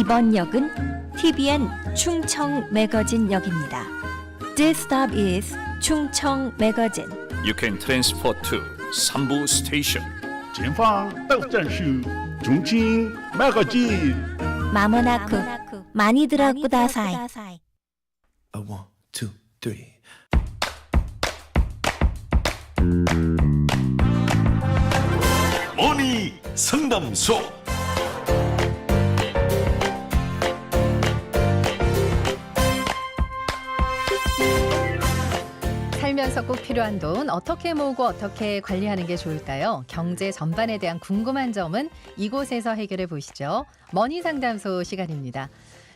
이번 역은 TBN 충청 매거진역입니다. This stop is 충청 매거진. You can transfer to 삼부 station. 前方到站是重庆麦个记。 마모나쿠 많이 들어꾸다사이. A one, two, three. 머니 상담소. 살면서 꼭 필요한 돈 어떻게 모으고 어떻게 관리하는 게 좋을까요? 경제 전반에 대한 궁금한 점은 이곳에서 해결해 보시죠. 머니 상담소 시간입니다.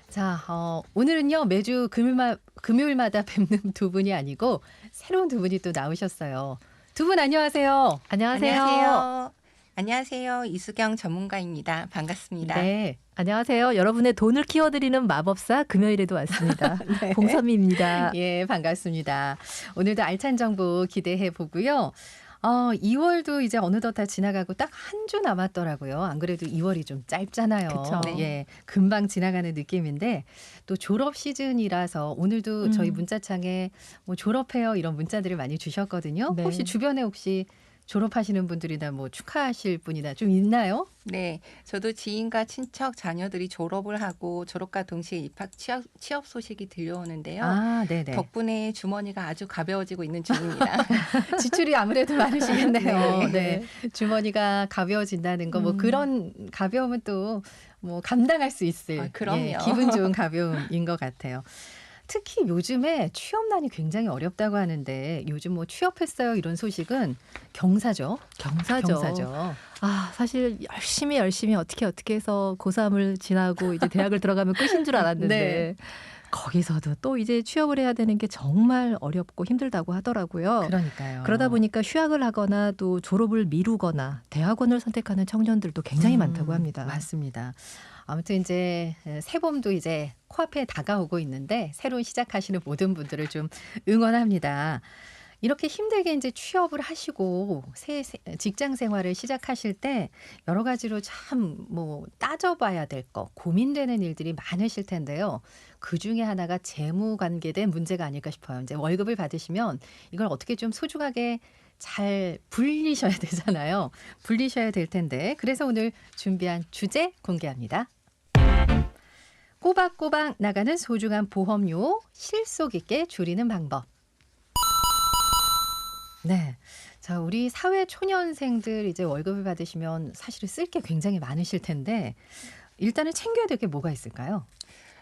자, 어, 오늘은요 매주 금요일마, 금요일마다 뵙는 두 분이 아니고 새로운 두 분이 또 나오셨어요. 두 분 안녕하세요. 안녕하세요. 안녕하세요. 이수경 전문가입니다. 반갑습니다. 네. 안녕하세요. 여러분의 돈을 키워드리는 마법사 금요일에도 왔습니다. 네. 봉선미입니다. 예, 반갑습니다. 오늘도 알찬 정보 기대해 보고요. 어, 2월도 이제 어느덧 다 지나가고 딱 한 주 남았더라고요. 안 그래도 2월이 좀 짧잖아요. 그쵸. 네. 예, 금방 지나가는 느낌인데 또 졸업 시즌이라서 오늘도 음. 저희 문자창에 뭐 졸업해요 이런 문자들을 많이 주셨거든요. 네. 혹시 주변에 혹시 졸업하시는 분들이나 뭐 축하하실 분이나 좀 있나요? 네, 저도 지인과 친척 자녀들이 졸업을 하고 졸업과 동시에 입학 취업, 취업 소식이 들려오는데요. 아, 네네. 덕분에 주머니가 아주 가벼워지고 있는 중입니다. 지출이 아무래도 많으시겠네요. 네. 네. 주머니가 가벼워진다는 거 뭐 음. 그런 가벼움은 또 뭐 감당할 수 있을 아, 그럼요. 예, 기분 좋은 가벼움인 것 같아요. 특히 요즘에 취업난이 굉장히 어렵다고 하는데 요즘 뭐 취업했어요 이런 소식은 경사죠. 경사죠. 경사죠. 아, 사실 열심히 열심히 어떻게 어떻게 해서 고3을 지나고 이제 대학을 들어가면 끝인 줄 알았는데 네. 거기서도 또 이제 취업을 해야 되는 게 정말 어렵고 힘들다고 하더라고요. 그러니까요. 그러다 보니까 휴학을 하거나 또 졸업을 미루거나 대학원을 선택하는 청년들도 굉장히 음, 많다고 합니다. 맞습니다. 아무튼 이제 새봄도 이제 코앞에 다가오고 있는데 새로 시작하시는 모든 분들을 좀 응원합니다. 이렇게 힘들게 이제 취업을 하시고 새 새- 직장 생활을 시작하실 때 여러 가지로 참 뭐 따져봐야 될 거, 고민되는 일들이 많으실 텐데요. 그 중에 하나가 재무 관계된 문제가 아닐까 싶어요. 이제 월급을 받으시면 이걸 어떻게 좀 소중하게 잘 불리셔야 되잖아요. 불리셔야 될 텐데. 그래서 오늘 준비한 주제 공개합니다. 꼬박꼬박 나가는 소중한 보험료 실속 있게 줄이는 방법. 네. 자, 우리 사회 초년생들 이제 월급을 받으시면 사실은 쓸 게 굉장히 많으실 텐데 일단은 챙겨야 될 게 뭐가 있을까요?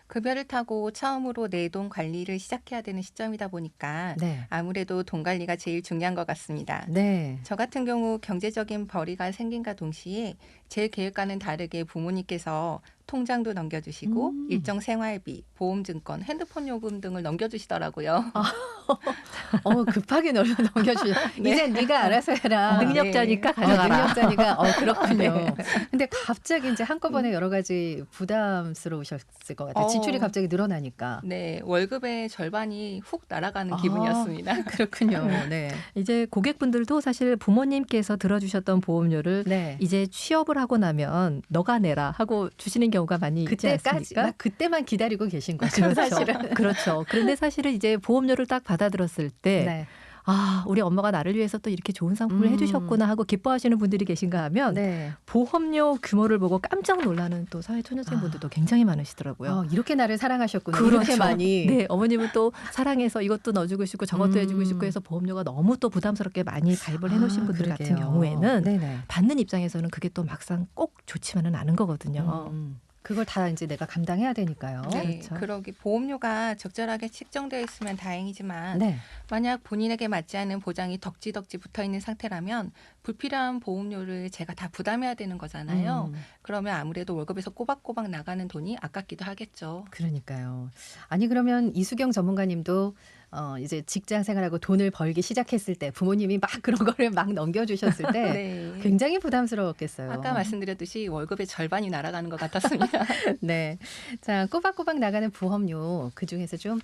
급여를 타고 처음으로 내 돈 관리를 시작해야 되는 시점이다 보니까 네. 아무래도 돈 관리가 제일 중요한 것 같습니다. 네. 저 같은 경우 경제적인 벌이가 생긴과 동시에 제 계획과는 다르게 부모님께서 통장도 넘겨주시고 음. 일정 생활비, 보험증권, 핸드폰 요금 등을 넘겨주시더라고요. 어, 급하게 널 넘겨주셔. 이제 네가 알아서 해라. 어, 능력자니까 네. 어, 가져가라. 능력자니까 어 그렇군요. 네. 근데 갑자기 이제 한꺼번에 여러 가지 부담스러우셨을 것 같아요. 어. 지출이 갑자기 늘어나니까. 네, 월급의 절반이 훅 날아가는 아. 기분이었습니다. 그렇군요. 네. 이제 고객분들도 사실 부모님께서 들어주셨던 보험료를 네. 이제 취업을 하고 나면 너가 내라 하고 주시는 경우가 많이 있지 그때까지 않습니까? 막 그때만 기다리고 계신 거죠. 그렇죠. 사실은. 그렇죠. 그런데 사실은 이제 보험료를 딱 받아들었을 때 네. 아, 우리 엄마가 나를 위해서 또 이렇게 좋은 상품을 음. 해주셨구나 하고 기뻐하시는 분들이 계신가 하면 네. 보험료 규모를 보고 깜짝 놀라는 또 사회초년생 분들도 굉장히 많으시더라고요. 어, 이렇게 나를 사랑하셨구나. 이렇게 많이. 네, 어머님은 또 사랑해서 이것도 넣어주고 싶고 저것도 음. 해주고 싶고 해서 보험료가 너무 또 부담스럽게 많이 가입을 해놓으신 아, 분들 그러게요. 같은 경우에는 네네. 받는 입장에서는 그게 또 막상 꼭 좋지만은 않은 거거든요. 음, 그걸 다 이제 내가 감당해야 되니까요. 네, 그렇죠. 그러기 보험료가 적절하게 책정되어 있으면 다행이지만 네. 만약 본인에게 맞지 않은 보장이 덕지덕지 붙어 있는 상태라면 불필요한 보험료를 제가 다 부담해야 되는 거잖아요. 음. 그러면 아무래도 월급에서 꼬박꼬박 나가는 돈이 아깝기도 하겠죠. 그러니까요. 아니 그러면 이수경 전문가님도 어 이제 직장 생활하고 돈을 벌기 시작했을 때 부모님이 막 그런 거를 막 넘겨주셨을 때 네. 굉장히 부담스러웠겠어요. 아까 말씀드렸듯이 월급의 절반이 날아가는 것 같았습니다. 네. 자 꼬박꼬박 나가는 보험료 그 중에서 좀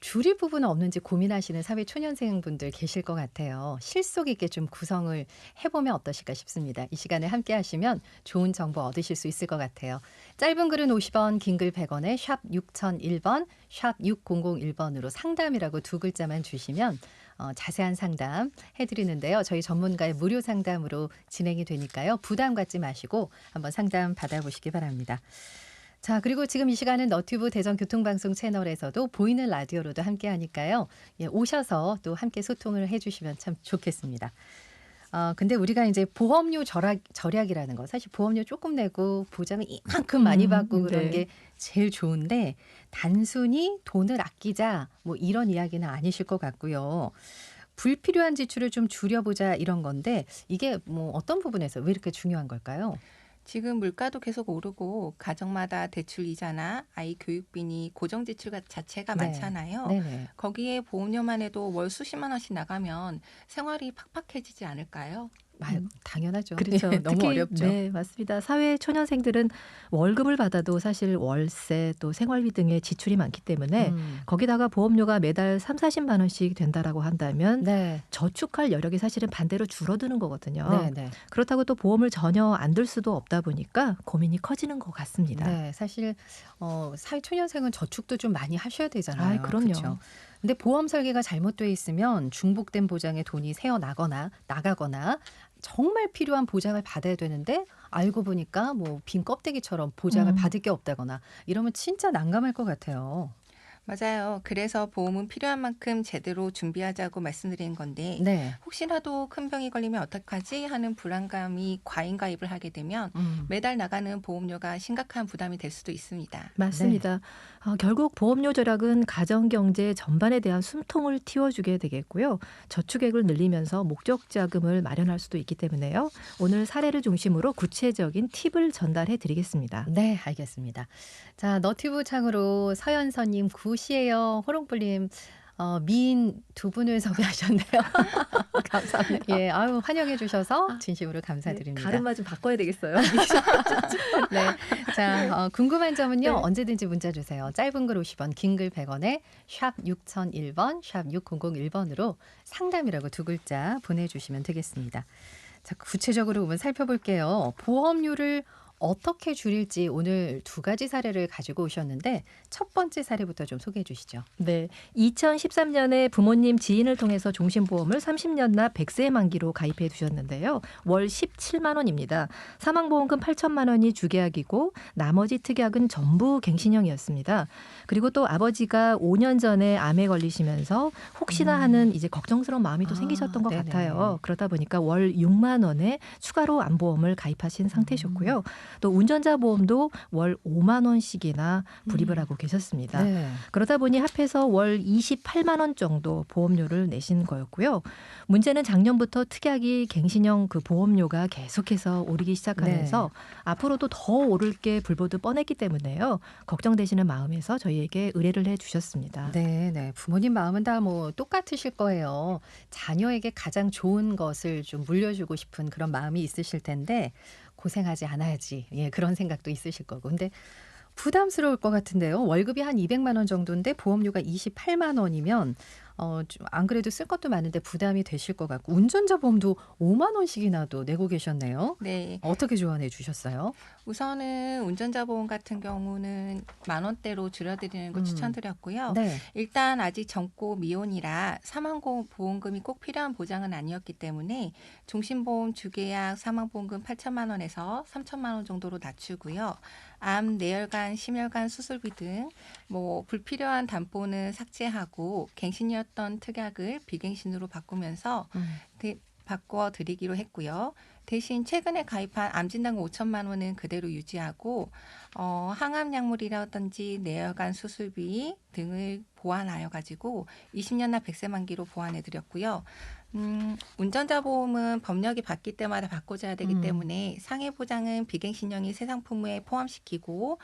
줄일 부분은 없는지 고민하시는 사회 초년생 분들 계실 것 같아요. 실속 있게 좀 구성을 해보면 어떠실까 싶습니다. 이 시간에 함께 하시면 좋은 정보 얻으실 수 있을 것 같아요. 짧은 글은 50원, 긴 글 100원에 샵 6001번, 샵 6001번으로 상담이라고 두 글자만 주시면 어, 자세한 상담 해드리는데요. 저희 전문가의 무료 상담으로 진행이 되니까요. 부담 갖지 마시고 한번 상담 받아보시기 바랍니다. 자, 그리고 지금 이 시간은 너튜브 대전 교통방송 채널에서도 보이는 라디오로도 함께 하니까요. 예, 오셔서 또 함께 소통을 해주시면 참 좋겠습니다. 어, 근데 우리가 이제 보험료 절약, 절약이라는 거, 사실 보험료 조금 내고 보장을 이만큼 많이 음, 받고 그런 네. 게 제일 좋은데 단순히 돈을 아끼자 뭐 이런 이야기는 아니실 것 같고요. 불필요한 지출을 좀 줄여보자 이런 건데 이게 뭐 어떤 부분에서 왜 이렇게 중요한 걸까요? 지금 물가도 계속 오르고 가정마다 대출 이자나 아이 교육비니 고정 지출 가- 자체가 네. 많잖아요. 네네. 거기에 보험료만 해도 월 수십만 원씩 나가면 생활이 팍팍해지지 않을까요? 아, 음. 당연하죠. 그렇죠. 네, 너무 특히, 어렵죠. 네, 맞습니다. 사회 초년생들은 월급을 받아도 사실 월세 또 생활비 등의 지출이 많기 때문에 음. 거기다가 보험료가 매달 3, 40만 원씩 된다라고 한다면 네. 저축할 여력이 사실은 반대로 줄어드는 거거든요. 네, 네. 그렇다고 또 보험을 전혀 안 들 수도 없다 보니까 고민이 커지는 것 같습니다. 네, 사실 어, 사회 초년생은 저축도 좀 많이 하셔야 되잖아요. 아이, 그럼요. 그쵸? 근데 보험 설계가 잘못돼 있으면 중복된 보장에 돈이 새어 나거나 나가거나 정말 필요한 보장을 받아야 되는데 알고 보니까 뭐 빈 껍데기처럼 보장을 음. 받을 게 없다거나 이러면 진짜 난감할 것 같아요. 맞아요. 그래서 보험은 필요한 만큼 제대로 준비하자고 말씀드리는 건데 네. 혹시라도 큰 병이 걸리면 어떡하지 하는 불안감이 과잉 가입을 하게 되면 음. 매달 나가는 보험료가 심각한 부담이 될 수도 있습니다. 맞습니다. 어, 결국 보험료 절약은 가정 경제 전반에 대한 숨통을 틔워주게 되겠고요. 저축액을 늘리면서 목적 자금을 마련할 수도 있기 때문에요. 오늘 사례를 중심으로 구체적인 팁을 전달해 드리겠습니다. 네, 알겠습니다. 자, 너튜브 창으로 서연서님 구 시예요. 호롱불님 어, 미인 두 분을 섭외하셨네요. 감사합니다. 예, 아유 환영해 주셔서 진심으로 감사드립니다. 가르마 좀 바꿔야 되겠어요. 네. 자, 어, 궁금한 점은요. 네. 언제든지 문자 주세요. 짧은 글 50원, 긴 글 100원에 샵 6001번, 샵 6001번으로 상담이라고 두 글자 보내주시면 되겠습니다. 자, 구체적으로 한번 살펴볼게요. 보험료를 어떻게 줄일지 오늘 두 가지 사례를 가지고 오셨는데 첫 번째 사례부터 좀 소개해 주시죠. 네. 2013년에 부모님 지인을 통해서 종신보험을 30년 납 100세 만기로 가입해 두셨는데요. 월 17만 원입니다. 사망보험금 8천만 원이 주계약이고 나머지 특약은 전부 갱신형이었습니다. 그리고 또 아버지가 5년 전에 암에 걸리시면서 혹시나 음. 하는 이제 걱정스러운 마음이 또 아, 생기셨던 것 네네. 같아요. 그러다 보니까 월 6만 원에 추가로 암보험을 가입하신 상태셨고요. 또 운전자 보험도 월 5만 원씩이나 불입을 음. 하고 계셨습니다. 네. 그러다 보니 합해서 월 28만 원 정도 보험료를 내신 거였고요. 문제는 작년부터 특약이 갱신형 그 보험료가 계속해서 오르기 시작하면서 앞으로도 더 오를 게 불보듯 뻔했기 때문에요. 걱정되시는 마음에서 저희에게 의뢰를 해 주셨습니다. 네, 네. 부모님 마음은 다 뭐 똑같으실 거예요. 자녀에게 가장 좋은 것을 좀 물려주고 싶은 그런 마음이 있으실 텐데 고생하지 않아야지. 예, 그런 생각도 있으실 거고. 근데 부담스러울 것 같은데요. 월급이 한 200만 원 정도인데 보험료가 28만 원이면 어, 좀 안 그래도 쓸 것도 많은데 부담이 되실 것 같고 운전자 보험도 5만 원씩이나도 내고 계셨네요. 네. 어떻게 조언해 주셨어요? 우선은 운전자 보험 같은 경우는 만 원대로 줄여드리는 걸 음. 추천드렸고요. 네. 일단 아직 젊고 미혼이라 사망보험금이 꼭 필요한 보장은 아니었기 때문에 종신보험 주계약 사망보험금 8천만 원에서 3천만 원 정도로 낮추고요. 암, 뇌혈관, 심혈관 수술비 등 뭐 불필요한 담보는 삭제하고 갱신 이었던 특약을 비갱신으로 바꾸면서 음. 그- 바꿔 드리기로 했고요. 대신 최근에 가입한 암진단금 5천만 원은 그대로 유지하고 어, 항암 약물이라든지 뇌혈관 수술비 등을 보완하여 가지고 20년 납 100세 만기로 보완해 드렸고요. 음, 운전자 보험은 법령이 바뀔 때마다 바꿔줘야 되기 음. 때문에 상해 보장은 비갱신형이 새 상품에 포함시키고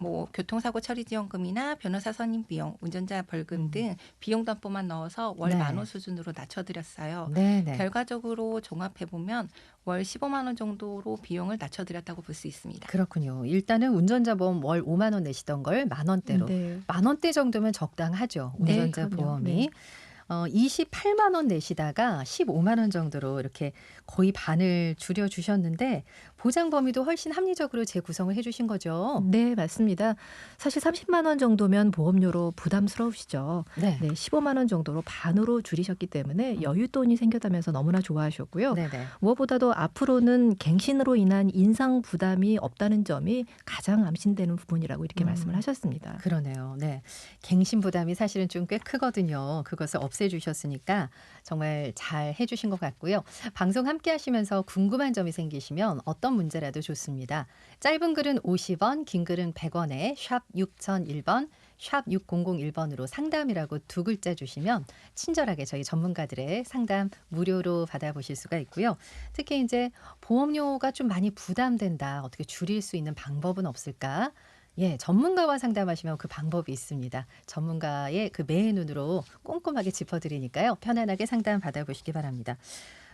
뭐 교통사고 처리 지원금이나 변호사 선임 비용, 운전자 벌금 등 비용 담보만 넣어서 월 음. 네. 만원 수준으로 낮춰드렸어요. 네네. 결과적으로 종합해 보면 월 15만 원 정도로 비용을 낮춰드렸다고 볼 수 있습니다. 그렇군요. 일단은 운전자 보험 월 5만 원 내시던 걸 만 원대로 네. 만 원대 정도면 적당하죠. 네, 운전자. 보험이. 네. 어, 28만 원 내시다가 15만 원 정도로 이렇게 거의 반을 줄여 주셨는데 보장 범위도 훨씬 합리적으로 재구성을 해 주신 거죠. 네, 맞습니다. 사실 30만 원 정도면 보험료로 부담스러우시죠. 네. 네, 15만 원 정도로 반으로 줄이셨기 때문에 여윳돈이 생겼다면서 너무나 좋아하셨고요. 네, 네. 무엇보다도 앞으로는 갱신으로 인한 인상 부담이 없다는 점이 가장 암신되는 부분이라고 이렇게 음. 말씀을 하셨습니다. 그러네요. 네. 갱신 부담이 사실은 좀 꽤 크거든요. 그것을 없애 주셨으니까 정말 잘 해 주신 것 같고요. 방송 함께 하시면서 궁금한 점이 생기시면 어떤 문제라도 좋습니다. 짧은 글은 50원, 긴 글은 100원에 샵 6001번, 샵 6001번으로 상담이라고 두 글자 주시면 친절하게 저희 전문가들의 상담 무료로 받아보실 수가 있고요. 특히 이제 보험료가 좀 많이 부담된다. 어떻게 줄일 수 있는 방법은 없을까? 예, 전문가와 상담하시면 그 방법이 있습니다. 전문가의 그 매의 눈으로 꼼꼼하게 짚어드리니까요. 편안하게 상담 받아보시기 바랍니다.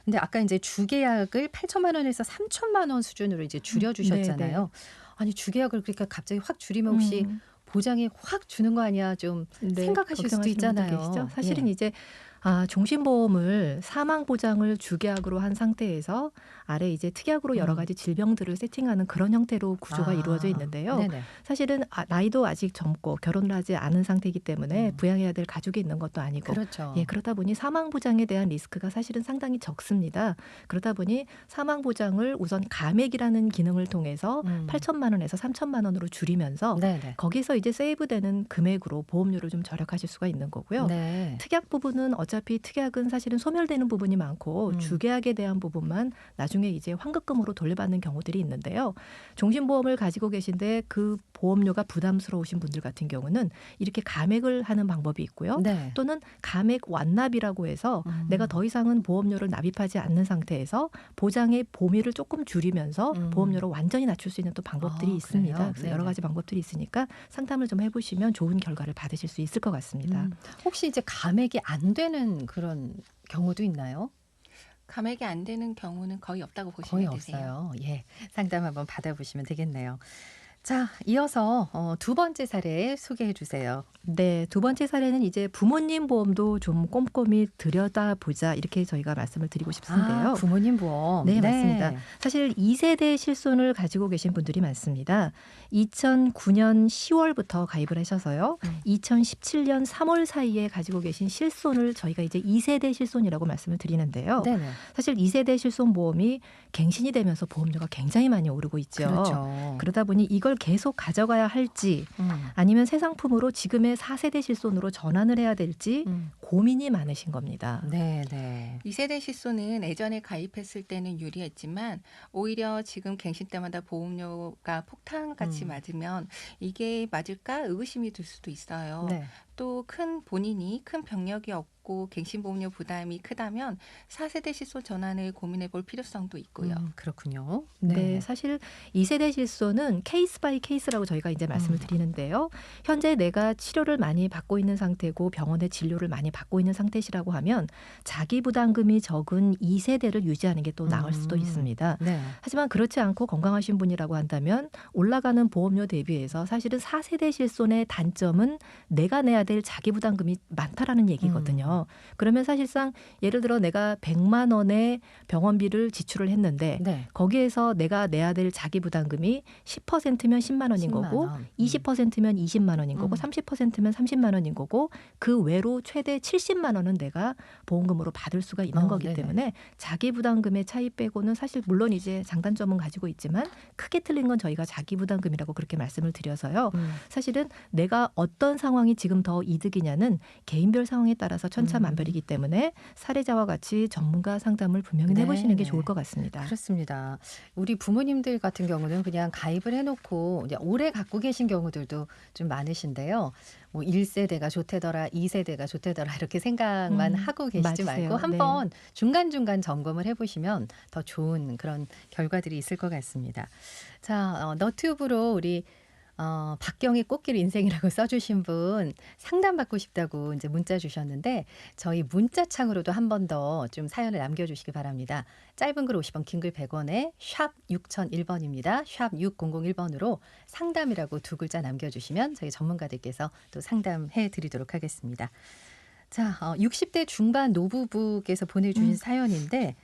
근데 아까 이제 주계약을 8천만 원에서 3천만 원 수준으로 이제 줄여 주셨잖아요. 네, 아니 주계약을 그러니까 갑자기 확 줄이면 혹시 음. 보장이 확 주는 거 아니야? 좀 네, 생각하실 수도 있잖아요. 사실은 예. 이제 아, 종신보험을 사망 보장을 주계약으로 한 상태에서 아래 이제 특약으로 여러 음. 가지 질병들을 세팅하는 그런 형태로 구조가 아, 이루어져 있는데요. 네네. 사실은 아, 나이도 아직 젊고 결혼을 하지 않은 상태이기 때문에 음. 부양해야 될 가족이 있는 것도 아니고 그렇죠. 예, 그러다 보니 사망 보장에 대한 리스크가 사실은 상당히 적습니다. 그러다 보니 사망 보장을 우선 감액이라는 기능을 통해서 음. 8천만 원에서 3천만 원으로 줄이면서 네네. 거기서 이제 세이브되는 금액으로 보험료를 좀 절약하실 수가 있는 거고요. 네. 특약 부분은 어차피 특약은 사실은 소멸되는 부분이 많고 음. 주계약에 대한 부분만 나중에 이제 환급금으로 돌려받는 경우들이 있는데요. 종신보험을 가지고 계신데 그 보험료가 부담스러우신 분들 같은 경우는 이렇게 감액을 하는 방법이 있고요. 네. 또는 감액 완납이라고 해서 음. 내가 더 이상은 보험료를 납입하지 않는 상태에서 보장의 범위를 조금 줄이면서 음. 보험료를 완전히 낮출 수 있는 또 방법들이 아, 있습니다. 그래요? 그래서 여러 네네. 가지 방법들이 있으니까 상담을 좀 해보시면 좋은 결과를 받으실 수 있을 것 같습니다. 음. 혹시 이제 감액이 안 되는 그런 경우도 있나요? 감액이 안 되는 경우는 거의 없다고 거의 보시면 되세요. 없어요. 예, 상담 한번 받아보시면 되겠네요. 자, 이어서 어, 두 번째 사례 소개해 주세요. 네, 두 번째 사례는 이제 부모님 보험도 좀 꼼꼼히 들여다보자 이렇게 저희가 말씀을 드리고 싶은데요. 아, 부모님 보험. 네, 맞습니다. 사실 2세대 실손을 가지고 계신 분들이 많습니다. 2009년 10월부터 가입을 하셔서요. 음. 2017년 3월 사이에 가지고 계신 실손을 저희가 이제 2세대 실손이라고 말씀을 드리는데요. 네네. 사실 2세대 실손 보험이 갱신이 되면서 보험료가 굉장히 많이 오르고 있죠. 그렇죠. 그러다 보니 이걸 계속 가져가야 할지 음. 아니면 새 상품으로 지금의 4세대 실손으로 전환을 해야 될지 음. 고민이 많으신 겁니다. 네, 네. 2세대 실손은 예전에 가입했을 때는 유리했지만 오히려 지금 갱신 때마다 보험료가 폭탄같이 음. 맞으면 이게 맞을까 의구심이 들 수도 있어요. 네. 또 큰 본인이 큰 병력이 없고 갱신 보험료 부담이 크다면 4세대 실손 전환을 고민해 볼 필요성도 있고요. 음, 그렇군요. 네. 사실 2세대 실손은 케이스 바이 케이스라고 저희가 이제 말씀을 음. 드리는데요. 현재 내가 치료를 많이 받고 있는 상태고 병원의 진료를 많이 받고 있는 상태시라고 하면 자기 부담금이 적은 2세대를 유지하는 게 또 나을 수도 음. 있습니다. 네. 하지만 그렇지 않고 건강하신 분이라고 한다면 올라가는 보험료 대비해서 사실은 4세대 실손의 단점은 내가 내야 될 자기 부담금이 많다라는 얘기거든요. 그러면 사실상 예를 들어 내가 100만 원의 병원비를 지출을 했는데 네. 거기에서 내가 내야 될 자기 부담금이 10%면 10만 원인 10만 거고 원. 음. 20%면 20만 원인 거고 음. 30%면 30만 원인 거고 그 외로 최대 70만 원은 내가 보험금으로 받을 수가 있는 어, 거기 네네. 때문에 자기 부담금의 차이 빼고는 사실 물론 이제 장단점은 가지고 있지만 크게 틀린 건 저희가 자기 부담금이라고 그렇게 말씀을 드려서요. 음. 사실은 내가 어떤 상황이 지금 더 이득이냐는 개인별 상황에 따라서 천차만별이기 때문에 사례자와 같이 전문가 상담을 분명히 네, 해보시는 게 네. 좋을 것 같습니다. 그렇습니다. 우리 부모님들 같은 경우는 그냥 가입을 해놓고 오래 갖고 계신 경우들도 좀 많으신데요. 뭐 1세대가 좋대더라, 2세대가 좋대더라 이렇게 생각만 음, 하고 계시지 맞으세요. 말고 네. 한번 중간중간 점검을 해보시면 더 좋은 그런 결과들이 있을 것 같습니다. 자, 어, 너튜브로 우리 어, 박경희 꽃길 인생이라고 써주신 분 상담받고 싶다고 이제 문자 주셨는데 저희 문자창으로도 한 번 더 좀 사연을 남겨주시기 바랍니다. 짧은 글 50원, 긴 글 100원에 샵 6001번입니다. 샵 6001번으로 상담이라고 두 글자 남겨주시면 저희 전문가들께서 또 상담해 드리도록 하겠습니다. 자, 어, 60대 중반 노부부께서 보내주신 음. 사연인데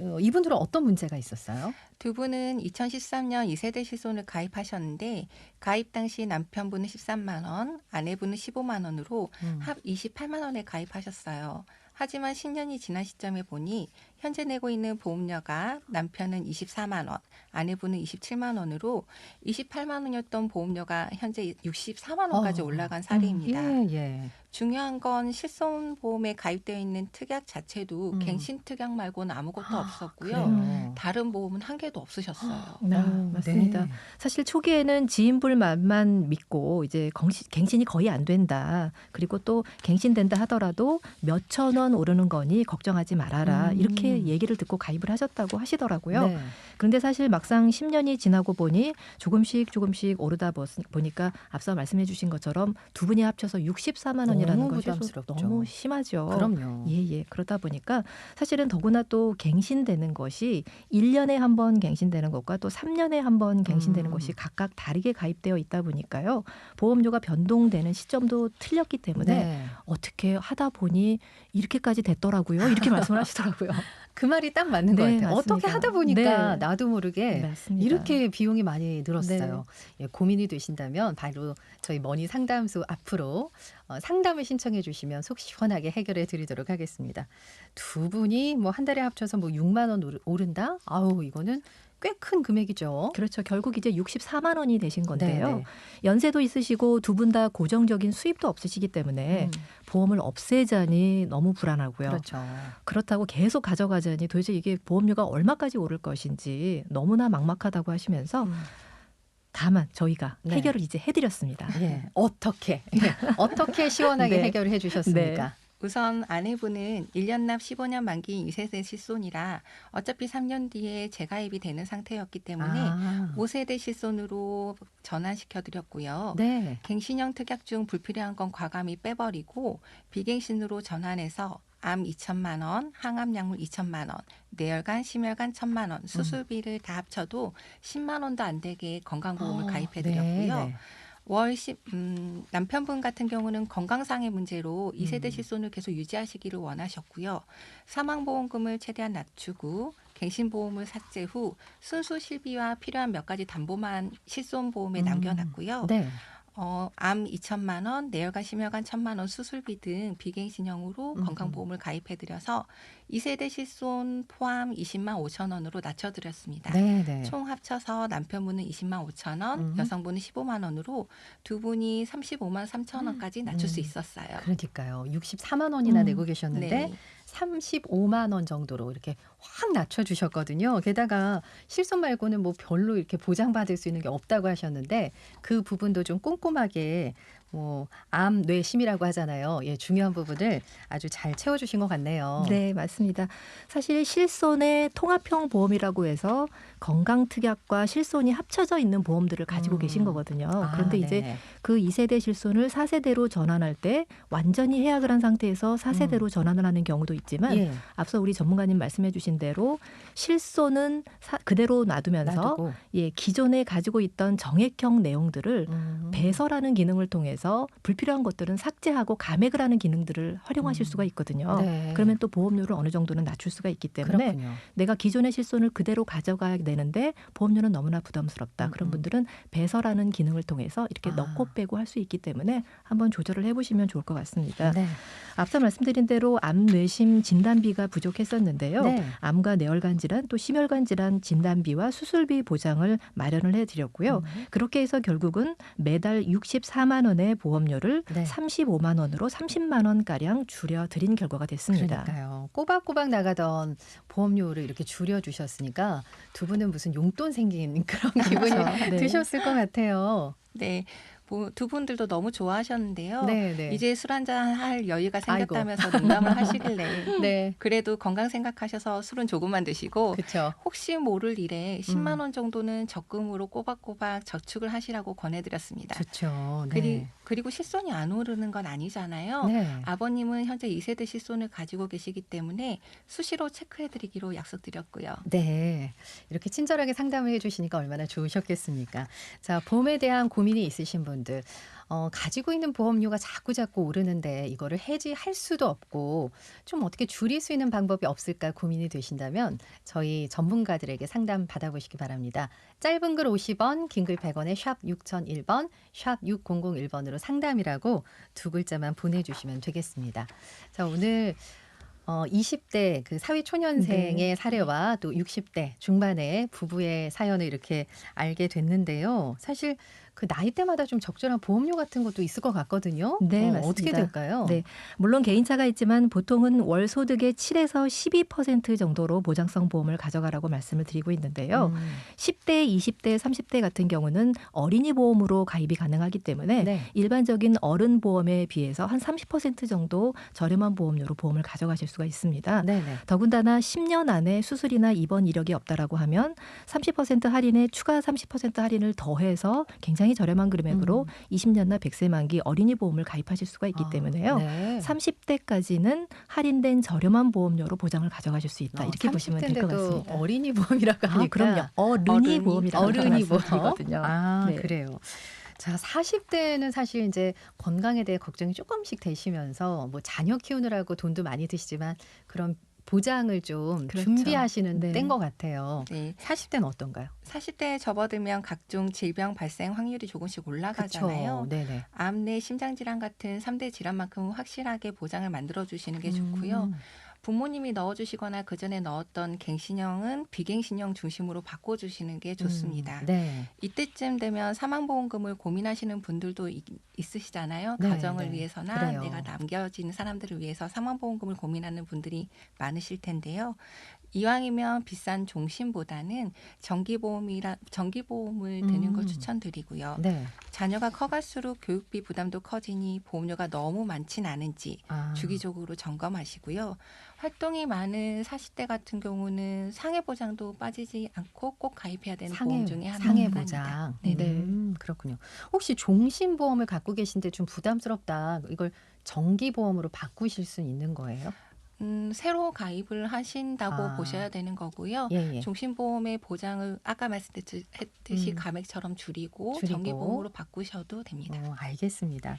어, 이분들은 어떤 문제가 있었어요? 두 분은 2013년 2세대 실손을 가입하셨는데 가입 당시 남편분은 13만 원, 아내분은 15만 원으로 음. 합 28만 원에 가입하셨어요. 하지만 10년이 지난 시점에 보니 현재 내고 있는 보험료가 남편은 24만 원, 아내분은 27만 원으로 28만 원이었던 보험료가 현재 64만 원까지 어. 올라간 사례입니다. 예, 예. 중요한 건 실손 보험에 가입되어 있는 특약 자체도 음. 갱신 특약 말고는 아무것도 아, 없었고요. 그래요? 다른 보험은 한 개도 없으셨어요. 네, 어, 맞습니다. 네. 사실 초기에는 지인불만만 믿고 이제 갱신, 갱신 이 거의 안 된다. 그리고 또 갱신된다 하더라도 몇 천 원 오르는 거니 걱정하지 말아라. 음. 이렇게 얘기를 듣고 가입을 하셨다고 하시더라고요. 네. 그런데 사실 막상 10년이 지나고 보니 조금씩 조금씩 오르다 보- 보니까 앞서 말씀해 주신 것처럼 두 분이 합쳐서 64만 원이라는 것이. 너무 심하죠. 그럼요. 예, 예. 그러다 보니까 사실은 더구나 또 갱신되는 것이 1년에 한 번 갱신되는 것과 또 3년에 한 번 갱신되는 음. 것이 각각 다르게 가입되어 있다 보니까요. 보험료가 변동되는 시점도 틀렸기 때문에 네. 어떻게 하다 보니 이렇게까지 됐더라고요. 이렇게 말씀을 하시더라고요. 그 말이 딱 맞는 것 네, 같아요. 어떻게 맞습니다. 하다 보니까 네. 나도 모르게 맞습니다. 이렇게 비용이 많이 늘었어요. 예, 고민이 되신다면 바로 저희 머니 상담소 앞으로 어, 상담을 신청해 주시면 속 시원하게 해결해 드리도록 하겠습니다. 두 분이 뭐 한 달에 합쳐서 뭐 6만 원 오른다? 아우 이거는 꽤 큰 금액이죠. 그렇죠. 결국 이제 64만 원이 되신 건데요. 네, 연세도 있으시고 두 분 다 고정적인 수입도 없으시기 네. 때문에 음, 보험을 없애자니 너무 불안하고요. 그렇죠. 그렇다고 계속 가져가자니 도대체 이게 보험료가 얼마까지 오를 것인지 너무나 막막하다고 하시면서 음. 다만 저희가 네. 해결을 이제 해드렸습니다. 예, 어떻게 예, 어떻게 시원하게 네. 해결을 해주셨습니까? 우선 아내분은 1년 납 15년 만기인 2세대 실손이라 어차피 3년 뒤에 재가입이 되는 상태였기 때문에 아, 5세대 실손으로 전환시켜 드렸고요. 네. 갱신형 특약 중 불필요한 건 과감히 빼버리고 비갱신으로 전환해서 암 2천만 원, 항암 약물 2천만 원, 뇌혈관, 심혈관 1천만 원, 수술비를 다 합쳐도 10만 원도 안 되게 건강보험을 어, 가입해 네, 드렸고요. 네. 월 10, 음, 남편분 같은 경우는 건강상의 문제로 이세대 음. 실손을 계속 유지하시기를 원하셨고요. 사망보험금을 최대한 낮추고 갱신보험을 삭제 후 순수 실비와 필요한 몇 가지 담보만 실손보험에 음. 남겨놨고요. 네. 어, 암 2천만 원, 뇌혈관, 심혈관 1천만 원 수술비 등 비갱신형으로 음. 건강보험을 가입해드려서 이세대 실손 포함 20만 5천 원으로 낮춰드렸습니다. 네, 네. 총 합쳐서 남편분은 20만 5천 원, 음. 여성분은 15만 원으로 두 분이 35만 3천 원까지 낮출 수 음. 있었어요. 그러니까요. 64만 원이나 음, 내고 계셨는데 네. 35만 원 정도로 이렇게 확 낮춰 주셨거든요. 게다가 실손 말고는 뭐 별로 이렇게 보장받을 수 있는 게 없다고 하셨는데 그 부분도 좀 꼼꼼하게 뭐 암, 뇌, 심이라고 하잖아요. 예, 중요한 부분을 아주 잘 채워 주신 것 같네요. 네, 맞습니다. 사실 실손의 통합형 보험이라고 해서 건강특약과 실손이 합쳐져 있는 보험들을 가지고 음. 계신 거거든요. 아, 그런데 이제 네. 그 2세대 실손을 4세대로 전환할 때 완전히 해약을 한 상태에서 4세대로 전환을 하는 경우도 있지만 예, 앞서 우리 전문가님 말씀해 주신 대로 실손은 사- 그대로 놔두면서 놔두고 예, 기존에 가지고 있던 정액형 내용들을 음. 배설하는 기능을 통해서 불필요한 것들은 삭제하고 감액을 하는 기능들을 활용하실 음. 수가 있거든요. 네. 그러면 또 보험료를 어느 정도는 낮출 수가 있기 때문에 그렇군요. 내가 기존의 실손을 그대로 가져가야 되는데 보험료는 너무나 부담스럽다. 음, 그런 음. 분들은 배설하는 기능을 통해서 이렇게 아. 넣고 빼고 할 수 있기 때문에 한번 조절을 해보시면 좋을 것 같습니다. 네. 앞서 말씀드린 대로 암 뇌심 진단비가 부족했었는데요. 네. 암과 뇌혈관 질환 또 심혈관 질환 진단비와 수술비 보장을 마련을 해드렸고요. 음. 그렇게 해서 결국은 매달 64만 원의 보험료를 네. 35만 원으로 30만 원 가량 줄여 드린 결과가 됐습니다. 그러니까요. 꼬박꼬박 나가던 보험료를 이렇게 줄여 주셨으니까 두 분은 무슨 용돈 생긴 그런 기분이 그렇죠. 네. 드셨을 것 같아요. 네. 뭐, 두 분들도 너무 좋아하셨는데요. 네, 네. 이제 술 한잔 할 여유가 생겼다면서 농담을 하시길래 네. 그래도 건강 생각하셔서 술은 조금만 드시고 그렇죠. 혹시 모를 일에 10만 음. 원 정도는 적금으로 꼬박꼬박 저축을 하시라고 권해드렸습니다. 좋죠. 그리, 네. 그리고 실손이 안 오르는 건 아니잖아요. 네. 아버님은 현재 2세대 실손을 가지고 계시기 때문에 수시로 체크해드리기로 약속드렸고요. 네. 이렇게 친절하게 상담을 해주시니까 얼마나 좋으셨겠습니까? 자, 보험에 대한 고민이 있으신 분 들, 어, 가지고 있는 보험료가 자꾸 자꾸 오르는데 이거를 해지할 수도 없고 좀 어떻게 줄일 수 있는 방법이 없을까 고민이 되신다면 저희 전문가들에게 상담 받아보시기 바랍니다. 짧은 글 50원, 긴 글 100원에 샵 6001번, 샵 6001번으로 상담이라고 두 글자만 보내주시면 되겠습니다. 자, 오늘 어, 20대 그 사회 초년생의 네. 사례와 또 60대 중반의 부부의 사연을 이렇게 알게 됐는데요. 사실 그 나이대마다 좀 적절한 보험료 같은 것도 있을 것 같거든요. 네, 어, 맞습니다. 될까요? 네. 물론 개인차가 있지만 보통은 월 소득의 7에서 12% 정도로 보장성 보험을 가져가라고 말씀을 드리고 있는데요. 음, 10대, 20대, 30대 같은 경우는 어린이 보험으로 가입이 가능하기 때문에 네. 일반적인 어른 보험에 비해서 한 30% 정도 저렴한 보험료로 보험을 가져가실 수가 있습니다. 네, 네. 더군다나 10년 안에 수술이나 입원 이력이 없다라고 하면 30% 할인에 추가 30% 할인을 더해서 굉장히 저렴한 금액으로 음. 20년나 100세 만기 어린이 보험을 가입하실 수가 있기 아, 때문에요. 네. 30대까지는 할인된 저렴한 보험료로 보장을 가져가실 수 있다. 어, 이렇게 보시면 될것 30대인데도 같습니다. 어린이 보험이라고 아, 하니까 그럼요. 어른이, 어른이, 보험이라고 어른이 보험. 말씀드리거든요. 아, 네. 그래요. 자, 40대는 사실 이제 건강에 대해 걱정이 조금씩 되시면서 뭐 자녀 키우느라고 돈도 많이 드시지만 그런 보장을 좀 그렇죠. 준비하시는 네. 때인 것 같아요. 네. 40대는 어떤가요? 40대에 접어들면 각종 질병 발생 확률이 조금씩 올라가잖아요. 그쵸. 네네. 암내 심장질환 같은 3대 질환만큼 확실하게 보장을 만들어 주시는 게 좋고요. 음. 부모님이 넣어주시거나 그 전에 넣었던 갱신형은 비갱신형 중심으로 바꿔주시는 게 좋습니다. 음, 네. 이때쯤 되면 사망보험금을 고민하시는 분들도 있, 있으시잖아요. 네, 가정을 네. 위해서나 그래요. 내가 남겨진 사람들을 위해서 사망보험금을 고민하는 분들이 많으실 텐데요. 이왕이면 비싼 종신보다는 정기보험이라 정기보험을 드는 걸 음. 추천드리고요. 네. 자녀가 커갈수록 교육비 부담도 커지니 보험료가 너무 많진 않은지 아. 주기적으로 점검하시고요. 활동이 많은 40대 같은 경우는 상해 보장도 빠지지 않고 꼭 가입해야 되는 상해, 보험 중에 하나입니다. 상해 보장. 네네. 음, 그렇군요. 혹시 종신 보험을 갖고 계신데 좀 부담스럽다. 이걸 정기 보험으로 바꾸실 수 있는 거예요? 음, 새로 가입을 하신다고 아. 보셔야 되는 거고요. 예, 예. 종신보험의 보장을 아까 말씀드렸듯이 음. 감액처럼 줄이고, 줄이고. 정기보험으로 바꾸셔도 됩니다. 어, 알겠습니다.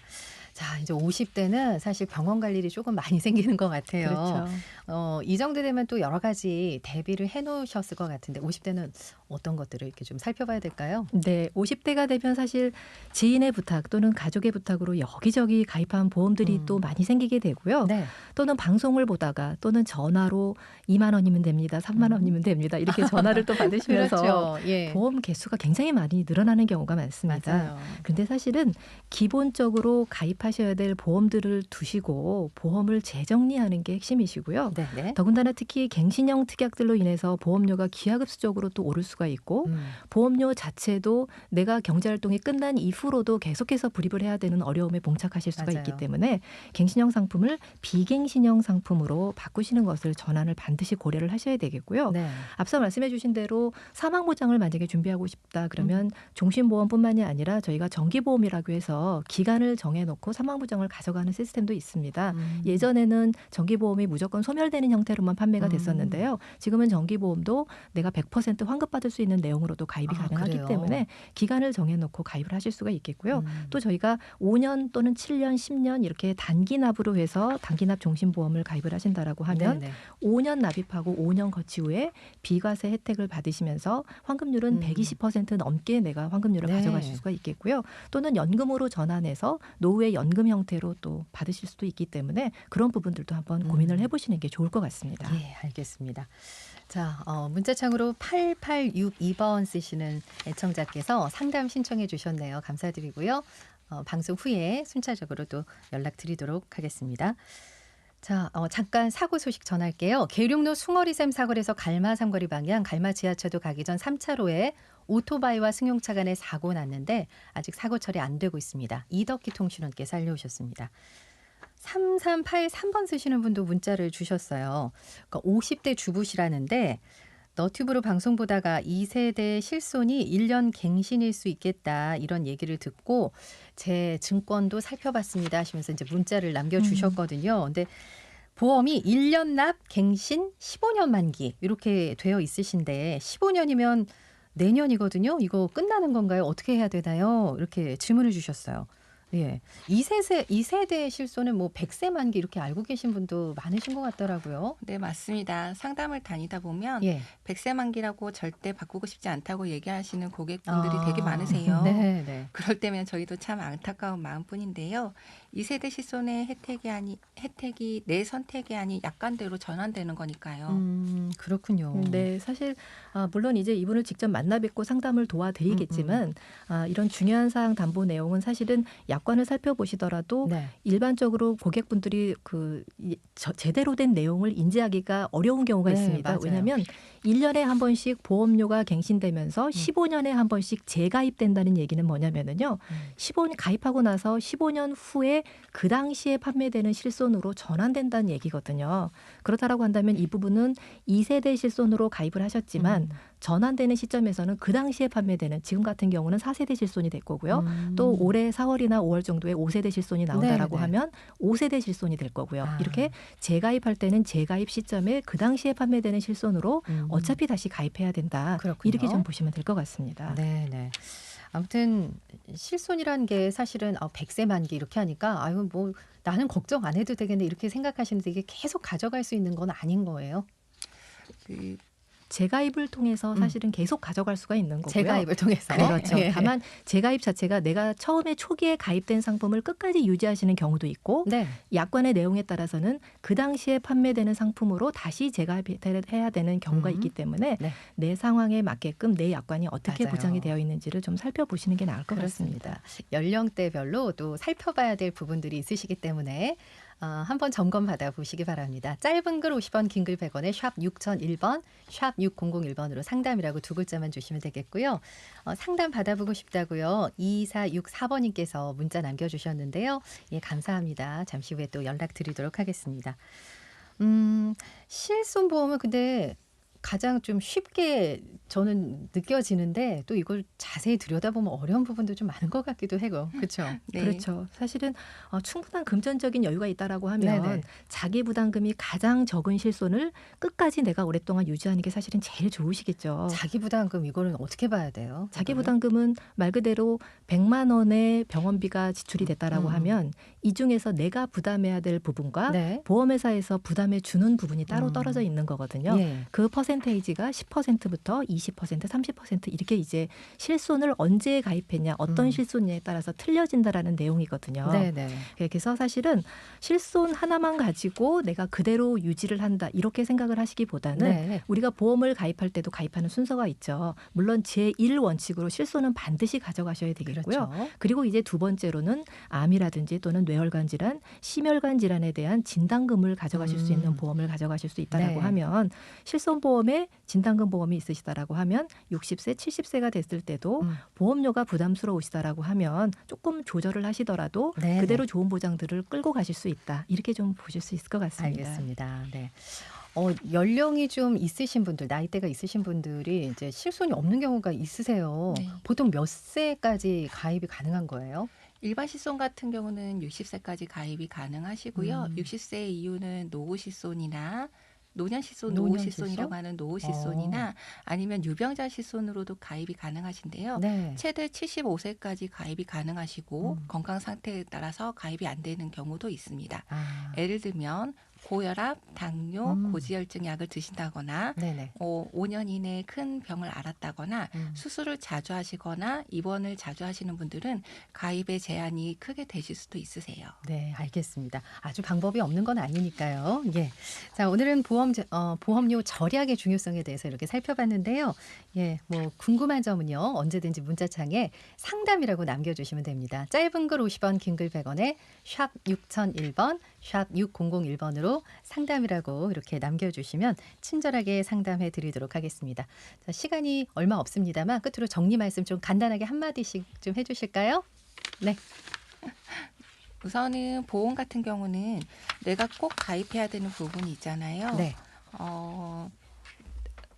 자, 이제 50대는 사실 병원 갈 일이 조금 많이 생기는 것 같아요. 그렇죠. 어, 이 정도 되면 또 여러 가지 대비를 해 놓으셨을 것 같은데 50대는 어떤 것들을 이렇게 좀 살펴봐야 될까요? 네, 50대가 되면 사실 지인의 부탁 또는 가족의 부탁으로 여기저기 가입한 보험들이 음. 또 많이 생기게 되고요. 네. 또는 방송을 보다 가 또는 전화로 2만 원이면 됩니다. 3만 원이면 됩니다. 이렇게 전화를 또 받으시면서 음. 그렇죠. 예. 보험 개수가 굉장히 많이 늘어나는 경우가 많습니다. 맞아요. 근데 사실은 기본적으로 가입하셔야 될 보험들을 두시고 보험을 재정리하는 게 핵심이시고요. 네, 네. 더군다나 특히 갱신형 특약들로 인해서 보험료가 기하급수적으로 또 오를 수가 있고 음. 보험료 자체도 내가 경제 활동이 끝난 이후로도 계속해서 불입을 해야 되는 어려움에 봉착하실 수가 맞아요. 있기 때문에 갱신형 상품을 비갱신형 상품으로 바꾸시는 것을 전환을 반드시 고려를 하셔야 되겠고요. 네. 앞서 말씀해 주신 대로 사망 보장을 만약에 준비하고 싶다 그러면 음. 종신보험뿐만이 아니라 저희가 정기보험이라고 해서 기간을 정해 놓고 사망 보장을 가져가는 시스템도 있습니다. 음. 예전에는 정기보험이 무조건 소멸되는 형태로만 판매가 음. 됐었는데요. 지금은 정기보험도 내가 100% 환급받을 수 있는 내용으로도 가입이 아, 가능하기 그래요? 때문에 기간을 정해놓고 가입을 하실 수가 있겠고요. 음. 또 저희가 5년 또는 7년, 10년 이렇게 단기납으로 해서 단기납 종신보험을 가입을 하신 다라고 하면 네네. 5년 납입하고 5년 거치 후에 비과세 혜택을 받으시면서 환급률은 음. 120% 넘게 내가 환급률을 네. 가져가실 수가 있겠고요. 또는 연금으로 전환해서 노후의 연금 형태로 또 받으실 수도 있기 때문에 그런 부분들도 한번 음. 고민을 해보시는 게 좋을 것 같습니다. 예, 알겠습니다. 자, 어, 문자창으로 8862번 쓰시는 애청자께서 상담 신청해 주셨네요. 감사드리고요. 어, 방송 후에 순차적으로 또 연락드리도록 하겠습니다. 자, 어, 잠깐 사고 소식 전할게요. 계룡로 숭어리샘 사거리에서 갈마 삼거리 방향 갈마 지하철도 가기 전 3차로에 오토바이와 승용차 간에 사고 났는데 아직 사고 처리 안 되고 있습니다. 이덕기 통신원께서 알려오셨습니다. 3383번 쓰시는 분도 문자를 주셨어요. 그러니까 50대 주부시라는데 너튜브로 방송 보다가 2세대 실손이 1년 갱신일 수 있겠다 이런 얘기를 듣고 제 증권도 살펴봤습니다 하시면서 이제 문자를 남겨주셨거든요. 근데 보험이 1년 납 갱신 15년 만기 이렇게 되어 있으신데 15년이면 내년이거든요. 이거 끝나는 건가요? 어떻게 해야 되나요? 이렇게 질문을 주셨어요. 예. 2세세, 2세대 실손은 뭐 100세 만기 이렇게 알고 계신 분도 많으신 것 같더라고요. 네, 맞습니다. 상담을 다니다 보면 예. 백세 만기라고 절대 바꾸고 싶지 않다고 얘기하시는 고객분들이 아, 되게 많으세요. 네, 네. 그럴 때면 저희도 참 안타까운 마음뿐인데요. 2세대 실손의 혜택이 아니 혜택이 내 선택이 아닌 약관대로 전환되는 거니까요. 음, 그렇군요. 네, 사실 아, 물론 이제 이분을 직접 만나 뵙고 상담을 도와드리겠지만 아, 이런 중요한 사항 담보 내용은 사실은 약관을 살펴보시더라도 네. 일반적으로 고객분들이 그 이- 저- 제대로 된 내용을 인지하기가 어려운 경우가 네, 있습니다. 맞아요. 왜냐하면 1년에 한 번씩 보험료가 갱신되면서 음. 15년에 한 번씩 재가입된다는 얘기는 뭐냐면은요. 음. 15년 가입하고 나서 15년 후에 그 당시에 판매되는 실손으로 전환된다는 얘기거든요. 그렇다라고 한다면 이 부분은 2세대 실손으로 가입을 하셨지만 음. 전환되는 시점에서는 그 당시에 판매되는 지금 같은 경우는 4세대 실손이 될 거고요. 음. 또 올해 4월이나 5월 정도에 5세대 실손이 나온다라고 네, 네. 하면 5세대 실손이 될 거고요. 아. 이렇게 재가입할 때는 재가입 시점에 그 당시에 판매되는 실손으로 음. 어차피 다시 가입해야 된다. 그렇군요. 이렇게 좀 보시면 될 것 같습니다. 네, 네. 아무튼 실손이라는 게 사실은 아, 100세 만기 이렇게 하니까 아유 뭐 나는 걱정 안 해도 되겠네 이렇게 생각하시는데 이게 계속 가져갈 수 있는 건 아닌 거예요. 그 재가입을 통해서 음. 사실은 계속 가져갈 수가 있는 거고요. 재가입을 통해서 그렇죠. 예. 다만 재가입 자체가 내가 처음에 초기에 가입된 상품을 끝까지 유지하시는 경우도 있고 네. 약관의 내용에 따라서는 그 당시에 판매되는 상품으로 다시 재가입해야 되는 경우가 음. 있기 때문에 네. 내 상황에 맞게끔 내 약관이 어떻게 맞아요. 보장이 되어 있는지를 좀 살펴보시는 게 나을 것 같습니다. 연령대별로 또 살펴봐야 될 부분들이 있으시기 때문에 어, 한번 점검 받아 보시기 바랍니다. 짧은 글 50원, 긴 글 100원에 샵 6001번, 샵 6001번으로 상담이라고 두 글자만 주시면 되겠고요. 어, 상담 받아보고 싶다고요. 2464번님께서 문자 남겨주셨는데요. 예, 감사합니다. 잠시 후에 또 연락 드리도록 하겠습니다. 음, 실손보험은 근데 가장 좀 쉽게 저는 느껴지는데 또 이걸 자세히 들여다보면 어려운 부분도 좀 많은 것 같기도 해요. 그렇죠? 네. 그렇죠. 사실은 어, 충분한 금전적인 여유가 있다라고 하면 네네. 자기 부담금이 가장 적은 실손을 끝까지 내가 오랫동안 유지하는 게 사실은 제일 좋으시겠죠. 자기 부담금 이거는 어떻게 봐야 돼요? 자기? 부담금은 말 그대로 100만 원의 병원비가 지출이 됐다라고 음. 하면 이 중에서 내가 부담해야 될 부분과 네. 보험회사에서 부담해 주는 부분이 따로 음. 떨어져 있는 거거든요. 예. 그 퍼센 테이지가 10%부터 20%, 30% 이렇게 이제 실손을 언제 가입했냐, 어떤 음. 실손냐에 따라서 틀려진다라는 내용이거든요. 네, 네. 그래서 사실은 실손 하나만 가지고 내가 그대로 유지를 한다 이렇게 생각을 하시기보다는 네. 우리가 보험을 가입할 때도 가입하는 순서가 있죠. 물론 제1 원칙으로 실손은 반드시 가져가셔야 되겠고요. 그렇죠. 그리고 이제 두 번째로는 암이라든지 또는 뇌혈관 질환, 심혈관 질환에 대한 진단금을 가져가실 수 음. 있는 보험을 가져가실 수 있다라고 네. 하면 실손 보험 에 진단금 보험이 있으시다라고 하면 60세, 70세가 됐을 때도 음. 보험료가 부담스러우시다라고 하면 조금 조절을 하시더라도 네, 그대로 네. 좋은 보장들을 끌고 가실 수 있다. 이렇게 좀 보실 수 있을 것 같습니다. 알겠습니다. 네. 어, 연령이 좀 있으신 분들, 나이대가 있으신 분들이 이제 실손이 없는 경우가 있으세요. 네. 보통 몇 세까지 가입이 가능한 거예요? 일반 실손 같은 경우는 60세까지 가입이 가능하시고요. 음. 60세 이후는 노후 실손이나 노년 실손, 노년 노후 실손? 실손이라고 하는 노후 실손이나 아니면 유병자 실손으로도 가입이 가능하신데요. 네. 최대 75세까지 가입이 가능하시고 음. 건강 상태에 따라서 가입이 안 되는 경우도 있습니다. 아, 예를 들면 고혈압, 당뇨, 음. 고지혈증 약을 드신다거나 네네. 어, 5년 이내에 큰 병을 앓았다거나 음. 수술을 자주 하시거나 입원을 자주 하시는 분들은 가입의 제한이 크게 되실 수도 있으세요. 네, 알겠습니다. 아주 방법이 없는 건 아니니까요. 예. 자, 오늘은 보험, 제- 어, 보험료 절약의 중요성에 대해서 이렇게 살펴봤는데요. 예, 뭐, 궁금한 점은요, 언제든지 문자창에 상담이라고 남겨 주시면 됩니다. 짧은 글 50원, 긴 글 100원에 샵 6001번, 샵 6001번으로 번호로 상담이라고 이렇게 남겨주시면 친절하게 상담해 드리도록 하겠습니다. 자, 시간이 얼마 없습니다만 끝으로 정리 말씀 좀 간단하게 한마디씩 좀 해주실까요? 네. 우선은 보험 같은 경우는 내가 꼭 가입해야 되는 부분이 있잖아요. 네. 어,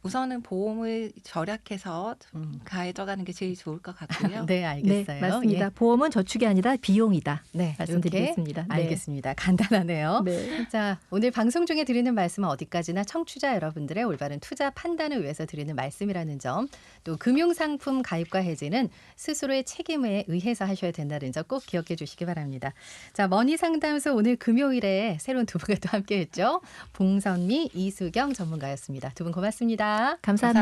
우선은 보험을 절약해서 음. 가져가는 게 제일 좋을 것 같고요. 네, 알겠어요. 네, 맞습니다. 예. 보험은 저축이 아니라 비용이다. 네, 말씀드리겠습니다. 네. 알겠습니다. 간단하네요. 네. 자, 오늘 방송 중에 드리는 말씀은 어디까지나 청취자 여러분들의 올바른 투자 판단을 위해서 드리는 말씀이라는 점, 또 금융상품 가입과 해지는 스스로의 책임에 의해서 하셔야 된다는 점 꼭 기억해 주시기 바랍니다. 자, 머니 상담소 오늘 금요일에 새로운 두 분과 또 함께 했죠. 봉선미, 이수경 전문가였습니다. 두 분 고맙습 니다. 감사합니다.